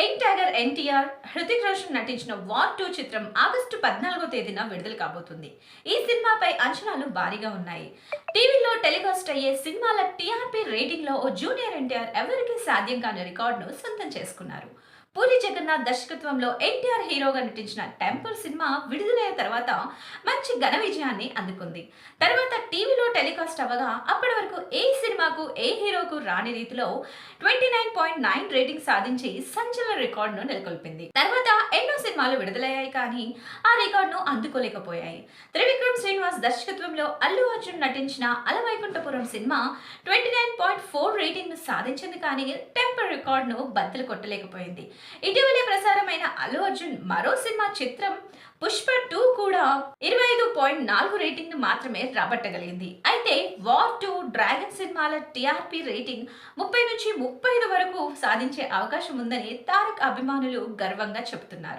Young tiger NTR Hrithik Roshan నటించిన war two చిత్రం August పద్నాలుగో తేదీన విడుదల కాబోతుంది. ఈ సినిమాపై అంచనాలు భారీగా ఉన్నాయి. టీవీలో టెలికాస్ట్ అయ్యే సినిమాల టీఆర్పీ రేటింగ్లో ఓ జూనియర్ ఎన్టీఆర్ ఎవరికీ సాధ్యం కాని రికార్డును సొంతం చేసుకున్నారు. పూరి జగన్నాథ్ దర్శకత్వంలో ఎన్టీఆర్ హీరోగా నటించిన టెంపుల్ సినిమా విడుదలైన తర్వాత మంచి ఘన విజయాన్ని అందుకుంది. తర్వాత టీవీలో టెలికాస్ట్ అవ్వగా అప్పటి వరకు ఏ సినిమాకు ఏ హీరోకు రాని రీతిలో twenty nine point nine rating సాధించి సంచలన రికార్డును నెలకొల్పింది. తర్వాత ఎన్నో సినిమాలు విడుదలయ్యాయి కానీ ఆ రికార్డును అందుకోలేకపోయాయి. త్రివిక్రమ్ శ్రీనివాస్ దర్శకత్వంలో అల్లు అర్జున్ నటించిన Alavaikunthapuram cinema twenty nine point four రేటింగ్ను సాధించింది కానీ టెంపర్ రికార్డును బద్దలు కొట్టలేకపోయింది. ఇటీవలే ప్రసారమైన అల్లు అర్జున్ మరో సినిమా చిత్రం పుష్ప టూ కూడా ఇరవై ఐదు పాయింట్ నాలుగు రేటింగ్ను మాత్రమే రాబట్టగలిగింది. అయితే వార్ టూ డ్రాగన్ సినిమాల టీఆర్పీ రేటింగ్ ముప్పై నుంచి ముప్పై ఐదు వరకు సాధించే అవకాశం ఉందని తారక్ అభిమానులు గర్వంగా చెబుతున్నారు.